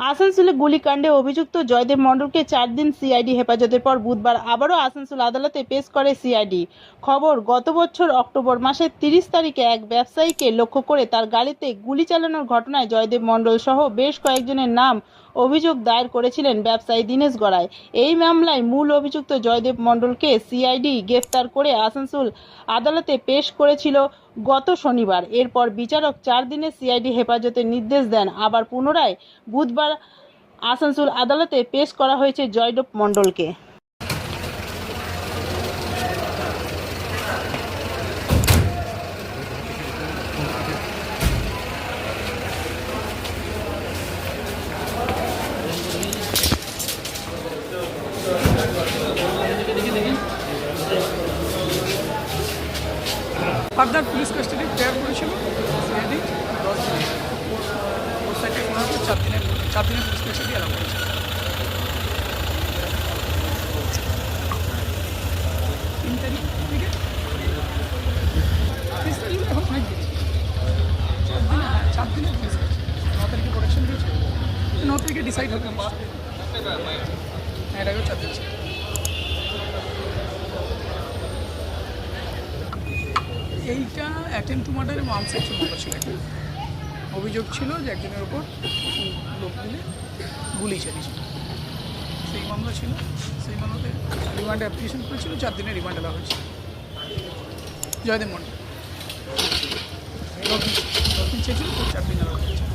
আসানসোলে গুলিকাণ্ডে অভিযুক্ত জয়দেব মণ্ডলকে চার দিন সিআইডি হেফাজতের পর বুধবার আবারও আসানসোল আদালতে পেশ করে সিআইডি খবর, গত বছর অক্টোবর মাসের তিরিশ তারিখে এক ব্যবসায়ীকে লক্ষ্য করে তার গাড়িতে গুলি চালানোর ঘটনায় জয়দেব মণ্ডল সহ বেশ কয়েকজনের নাম অভিযোগ দায়ের করেছিলেন ব্যবসায়ী দীনেশ গড়াই। এই মামলায় মূল অভিযুক্ত জয়দেব মণ্ডলকে সিআইডি গ্রেফতার করে আসানসোল আদালতে পেশ করেছিল গত শনিবার। এরপর বিচারক চার দিনে সিআইডি হেফাজতের নির্দেশ দেন। আবার পুনরায় বুধবার আসানসোল আদালতে পেশ করা হয়েছে জয়দেব মণ্ডলকে। ফার্দার পুলিশ কাস্টাডি প্রেয়ার করেছিল। সাইডে কোনো হচ্ছে চার দিনের চার দিনের পুলিশ কাস্টাডি অ্যালাউ করেছে। তিন তারিখ এখন চার দিনে, চার দিনের ন তারিখে দিয়েছে। তারিখে ডিসাইড হবে। হ্যাঁ এটাকেও চার দিন এইটা অ্যাটেম্প টু মার্ডার এবং আর্মস অ্যাকশন মামলা ছিল একটা অভিযোগ ছিল যে একজনের ওপর লোক দিলে গুলি চালিয়েছিল। সেই মামলা ছিল। সেই মামলাতে রিমান্ড অ্যাপ্লিকেশন করেছিল। চার দিনের রিমান্ড দেওয়া হয়েছিল জয়দেব মন্ডল চেয়েছিল চার দিন দেওয়া হয়েছে।